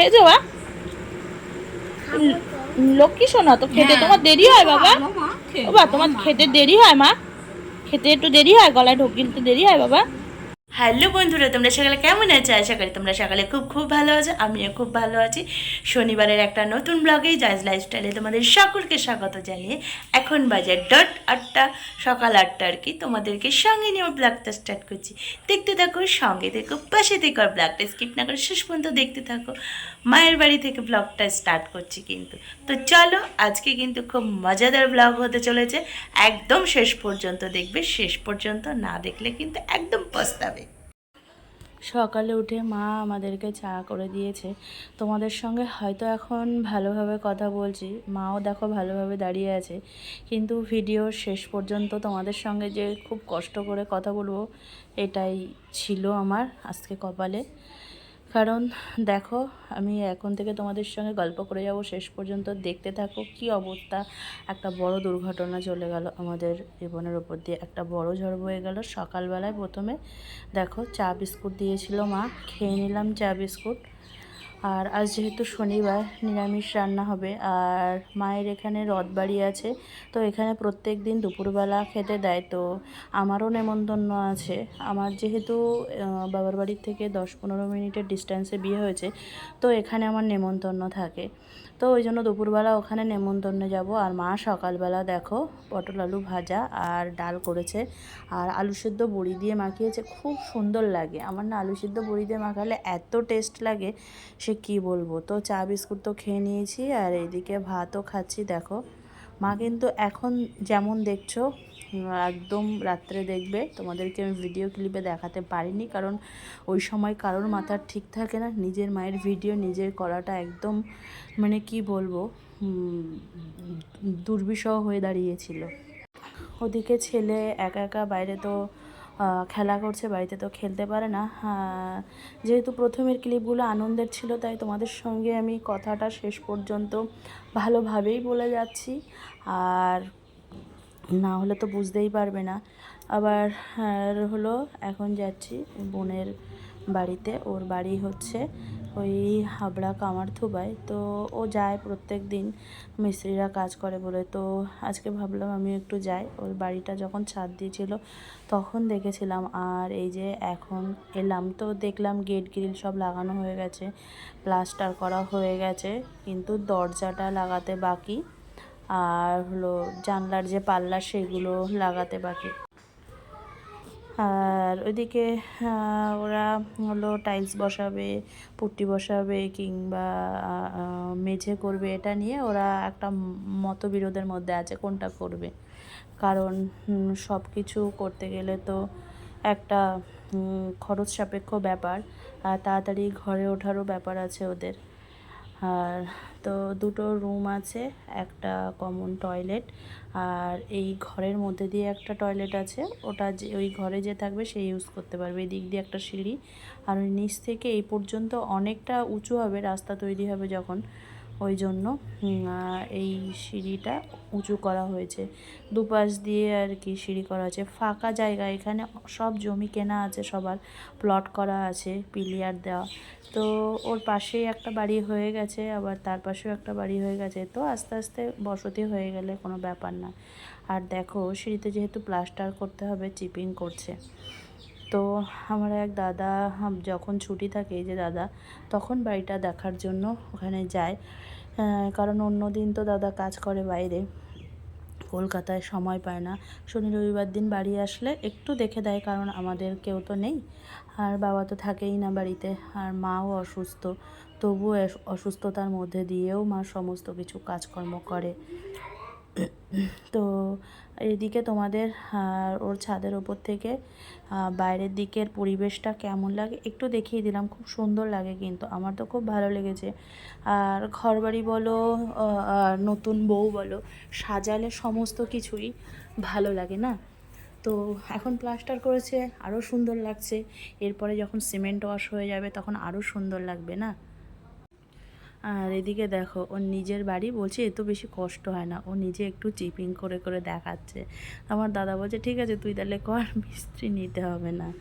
খেয়েছো বা লক্ষ্মী শোনা তো খেতে হ্যাঁ। তোমার দেরি হয় বাবা? খাব মা, খেয়ে ও বা তোমার খেতে দেরি হয় মা? খেতে একটু দেরি হয় গলায় ঢোকিলতে দেরি হয় বাবা? হ্যালো বন্ধুরা, তোমরা সকালে কেমন আছো? আশা করি তোমরা সকালে খুব খুব ভালো আছো, আমিও খুব ভালো আছি। শনিবারের একটা নতুন ব্লগেই জাজ লাইফস্টাইলে তোমাদের সকলকে স্বাগত জানিয়ে এখন বাজে ডট আটটা, সকাল আটটা আর কি তোমাদেরকে সঙ্গে নিয়ে ব্লগটা স্টার্ট করছি। দেখতে থাকো, সঙ্গে দেখো পাশে দেখো আর ব্লগটা স্কিপ না করে শেষ পর্যন্ত দেখতে থাকো। মায়ের বাড়ি থেকে ব্লগটা স্টার্ট করছি কিন্তু। তো চলো, আজকে কিন্তু খুব মজাদার ব্লগ হতে চলেছে। একদম শেষ পর্যন্ত দেখবে, শেষ পর্যন্ত না দেখলে কিন্তু একদম পস্তাবে। সকালে উঠে মা আমাদেরকে চা করে দিয়েছে। তোমাদের সঙ্গে হয়তো এখন ভালোভাবে কথা বলছি। মাও দেখো ভালোভাবে দাঁড়িয়ে আছে। কিন্তু ভিডিও শেষ পর্যন্ত তোমাদের সঙ্গে যে খুব কষ্ট করে কথা বলব, এটাই ছিল আমার আজকে কপালে। কারণ দেখো, আমি এখন থেকে তোমাদের সঙ্গে গল্প করে যাব, শেষ পর্যন্ত দেখতে থাকো কি অবস্থা। একটা বড় দুর্ঘটনা চলে গেল আমাদের জীবনের ওপর দিয়ে, একটা বড় ঝড় বয়ে গেল। সকালবেলায় প্রথমে দেখো চা বিস্কুট দিয়েছিল মা, খেয়ে নিলাম চা বিস্কুট। আর আজ যেহেতু শনিবার, নিরামিষ রান্না হবে আর মায়ের এখানে রথ বাড়ি আছে, তো এখানে প্রত্যেক দিন দুপুরবেলা খেতে দেয়। তো আমারও নেমন্তন্ন আছে। আমার যেহেতু বাবার বাড়ির থেকে দশ পনেরো মিনিটের ডিস্টেন্সে বিয়ে হয়েছে, তো এখানে আমার নেমন্তন্ন থাকে। তো ওই জন্য দুপুরবেলা ওখানে নেমন্তন্নে যাব। আর মা সকালবেলা দেখো, পটল আলু ভাজা আর ডাল করেছে। আর আলু সেদ্ধ বড়ি দিয়ে মাখিয়েছে। খুব সুন্দর লাগে। আমার না আলু সেদ্ধ বড়ি দিয়ে মাখালে এত টেস্ট লাগে কি বলব? তো চা, বিস্কুট তো খেয়ে নিয়েছি আর এইদিকে ভাতও খাচ্ছি, দেখো। মা কিন্তু এখন যেমন দেখছ, একদম রাত্রে দেখবে। তোমাদেরকে আমি ভিডিও ক্লিপে দেখাতে পারিনি কারণ ওই সময় কারোর মাথার ঠিক থাকে না। নিজের মায়ের ভিডিও নিজের করাটা একদম মানে কি বলব দুর্বিষহ হয়ে দাঁড়িয়েছিল। ওদিকে ছেলে একা একা বাইরে তো খেলা করছে, বাড়িতে তো খেলতে পারে না। যেহেতু প্রথমের ক্লিপগুলো আনন্দের ছিল, তাই তোমাদের সঙ্গে আমি কথাটা শেষ পর্যন্ত ভালোভাবেই বলে যাচ্ছি। আর না হলে তো বুঝতেই পারবে না। আবার আর হলো, এখন যাচ্ছি বোনের বাড়িতে। ওর বাড়ি হচ্ছে ওই হাবড়া কামারথুবাই। তো ও যায় প্রত্যেক দিন, মিস্ত্রিরা কাজ করে বলে। তো আজকে ভাবলাম আমি একটু যাই। ওর বাড়িটা যখন ছাদ দিয়েছিল তখন দেখেছিলাম। আর এই যে এখন এলাম তো দেখলাম গেট গ্রিল সব লাগানো হয়ে গেছে, প্লাস্টার করা হয়ে গেছে, কিন্তু দরজাটা লাগাতে বাকি। আর হলো জানলার যে পাল্লা সেগুলো লাগাতে বাকি। আর ওইদিকে ওরা হলো টাইলস বসাবে, পুট্টি বসাবে কিংবা মেঝে করবে এটা নিয়ে ওরা একটা মতবিরোধের মধ্যে আছে কোনটা করবে। কারণ সব কিছু করতে গেলে তো একটা খরচ সাপেক্ষ ব্যাপার। আর তাড়াতাড়ি ঘরে ওঠারও ব্যাপার আছে ওদের। আর তো দুটো রুম আছে, একটা কমন টয়লেট আর এই ঘরের মধ্যে দিয়ে একটা টয়লেট আছে, ওটা যে, ওই ঘরে যে থাকবে সে ইউজ করতে পারবে এদিক দিক দিয়ে একটা সিঁড়ি আর ওই নিচ থেকে এই পর্যন্ত অনেকটা উঁচু হবে, রাস্তা তৈরি হবে যখন। ওই জন্য এই সিঁড়িটা উঁচু করা হয়েছে। দুপাশ দিয়ে আর কি সিঁড়ি করা আছে ফাঁকা জায়গা, এখানে সব জমি কেনা আছে, সবার প্লট করা আছে, পিলিয়ার দেওয়া। তো ওর পাশেই একটা বাড়ি হয়ে গেছে, আবার তার পাশেও একটা বাড়ি হয়ে গেছে। তো আস্তে আস্তে বসতি হয়ে গেলে কোনো ব্যাপার না। আর দেখো, সিঁড়িতে যেহেতু প্লাস্টার করতে হবে, চিপিং করছে। তো আমার এক দাদা যখন ছুটি থাকে যে দাদা, তখন বাড়িটা দেখার জন্য ওখানে যায়। কারণ অন্য দিন তো দাদা কাজ করে বাইরে। কলকাতায় সময় পায় না। শনি, রবিবার দিন বাড়ি আসলে একটু দেখে দেয়, কারণ আমাদের কেউ তো নেই। আর বাবা তো থাকেই না বাড়িতে, আর মাও অসুস্থ। তবুও অসুস্থতার মধ্যে দিয়েও মা সমস্ত কিছু কাজকর্ম করে। তো এদিকে তোমাদের ওর ছাদের ওপর থেকে বাইরের দিকের পরিবেশটা কেমন লাগে একটু দেখিয়ে দিলাম। খুব সুন্দর লাগে কিন্তু, আমার তো খুব ভালো লেগেছে। আর ঘরবাড়ি বলো নতুন বউ বলো, সাজালে সমস্ত কিছুই ভালো লাগে না? তো এখন প্লাস্টার করেছে আরও সুন্দর লাগছে। এরপরে যখন সিমেন্ট ওয়াশ হয়ে যাবে, তখন আরও সুন্দর লাগবে না? আর এদিকে দেখো, ওর নিজের বাড়ি বলছে এত বেশি কষ্ট হয় না। ও নিজে একটু চিপিং করে করে দেখাচ্ছে। আমার দাদা বলছে, ঠিক আছে, তুই তাহলে কর, মিস্ত্রি নিতে হবে না।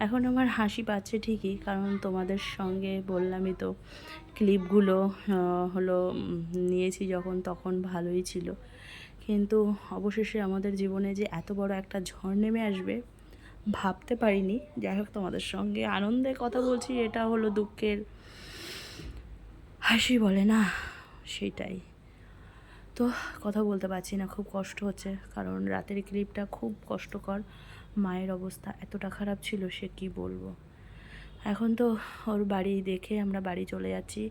এখন আমার হাসি পাচ্ছে ঠিকই, কারণ তোমাদের সঙ্গে বললামই তো, ক্লিপগুলো হলো নিয়েছি যখন, তখন ভালোই ছিল। কিন্তু অবশেষে আমাদের জীবনে যে এত বড় একটা ঝড় নেমে আসবে, ভাবতে পারিনি। যাই হোক, তোমাদের সঙ্গে আনন্দে কথা বলছি, এটা হলো দুঃখের হাসি বলে, না, সেটাই। তো কথা বলতে পারছি না, খুব কষ্ট হচ্ছে। কারণ রাতের ক্লিপটা খুব কষ্টকর। মায়ের অবস্থা এতটা খারাপ ছিল, সে কি বলব? এখন তো ওর বাড়ি দেখে আমরা বাড়ি চলে যাচ্ছি।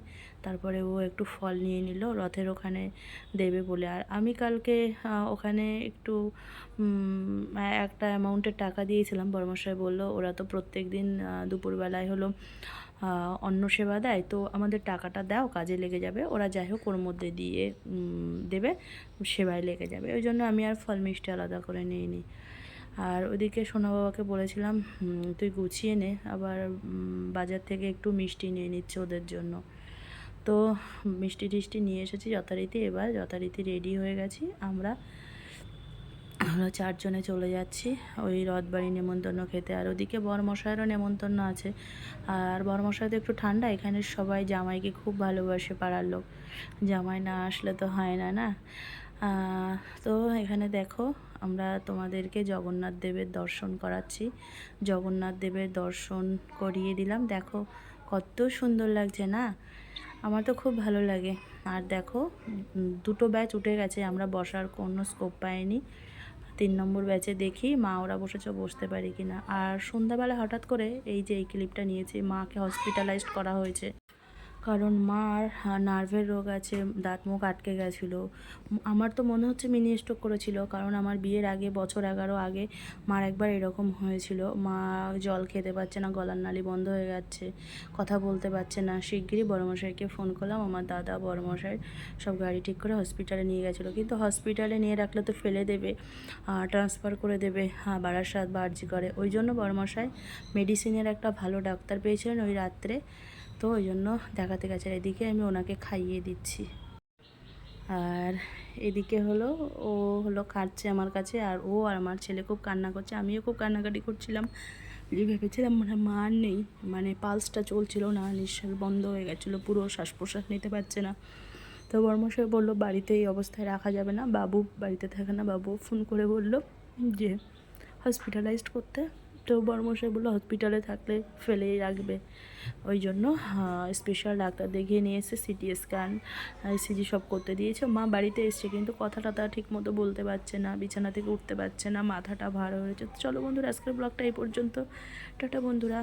তারপরে ও একটু ফল নিয়ে নিল, রথের ওখানে দেবে বলে। আর আমি কালকে ওখানে একটু একটা অ্যামাউন্টের টাকা দিয়েছিলাম। বড়মশাই বলল, ওরা তো প্রত্যেক দিন দুপুরবেলায় হলো অন্ন সেবা দেয়, তো আমাদের টাকাটা দাও, কাজে লেগে যাবে। ওরা যাই হোক, ওর মধ্যে দিয়ে দেবে, সেবায় লেগে যাবে। ওই জন্য আমি আর ফল মিষ্টি আলাদা করে নিইনি। আর ওদিকে সোনা বাবাকে বলেছিলাম তুই গুছিয়ে নে, আবার বাজার থেকে একটু মিষ্টি নিয়ে নিচ্ছে ওদের জন্য। তো মিষ্টি টিষ্টি নিয়ে এসেছি যথারীতি। এবার যথারীতি রেডি হয়ে গেছি। আমরা আমরা চারজনে চলে যাচ্ছি। ওই রথবাড়ি নেমন্তন্ন খেতে। আর ওদিকে বরমশাইয়েরও নেমন্তন্ন আছে। আর বরমশাই তো একটু ঠান্ডা, এখানে সবাই জামাইকে খুব ভালোবাসে পাড়ার লোক। জামাই না আসলে তো হয় না না? তো এখানে দেখো, আমরা তোমাদেরকে জগন্নাথ দেবের দর্শন করাচ্ছি। জগন্নাথ দেবের দর্শন করিয়ে দিলাম। দেখো, কত সুন্দর লাগছে, না? আমার তো খুব ভালো লাগে। আর দেখো দুটো ব্যাচ উঠে গেছে। আমরা বসার কোনো স্কোপ পাইনি। তিন নম্বর ব্যাচে দেখি মা ওরা বসেছে, বসতে পারি কিনা। আর সন্ধ্যাবেলা হঠাৎ করে এই যে এই ক্লিপটা নিয়েছি, মাকে হসপিটালাইজড করা হয়েছে। কারণ মার নার্ভের রোগ আছে, দাঁত মুখ আটকে গেছিল। আমার তো মনে হচ্ছে মিনি স্ট্রোক করেছিল, কারণ আমার বিয়ের আগে, বছর এগারো আগে মার একবার এরকম হয়েছিল। মা জল খেতে পারছে না, গলার নালি বন্ধ হয়ে যাচ্ছে, কথা বলতে পারছে না। শিগগিরই বড়মশাইকে ফোন করলাম, আমার দাদা, বড়মশাই সব গাড়ি ঠিক করে হসপিটালে নিয়ে গেছিল। কিন্তু হসপিটালে নিয়ে রাখলে তো ফেলে দেবে ট্রান্সফার করে দেবে হ্যাঁ বারাসাত বার্জি করে। ওই জন্য বড়মশাই মেডিসিনের একটা ভালো ডাক্তার পেয়েছিলেন ওই রাত্রে। তো ওই জন্য দেখাতে গেছে। এদিকে আমি ওনাকে খাইয়ে দিচ্ছি। আর এদিকে হলো, ও হলো খাচ্ছে আমার কাছে, আর ও আর আমার ছেলে খুব কান্না করছে। আমিও খুব কান্নাকাটি করছিলাম। যে ভেবেছিলাম মানে মা আর নেই মানে পালসটা চলছিল না, নিঃশ্বাস বন্ধ হয়ে গেছিল, পুরো শ্বাস প্রশ্বাস নিতে পারছে না। তো বর্মশাই বলল, বাড়িতে এই অবস্থায় রাখা যাবে না, বাবু বাড়িতে থাকে না। বাবু ফোন করে বলল যে হসপিটালাইজড করতে। তো বর্মশাই বলল হসপিটালে থাকলে ফেলেই রাখবে। ওই জন্য স্পেশাল ডাক্তার দেখিয়ে নিয়ে এসে সিটি স্ক্যান সিজি সব করতে দিয়েছে। মা বাড়িতে এসছে, কিন্তু কথা টথা ঠিক মতো বলতে পারছে না, বিছানা থেকে উঠতে পারছে না, মাথাটা ভার হয়েছে। চলো বন্ধুরা, আজকের ব্লগটা এই পর্যন্ত। টাটা বন্ধুরা।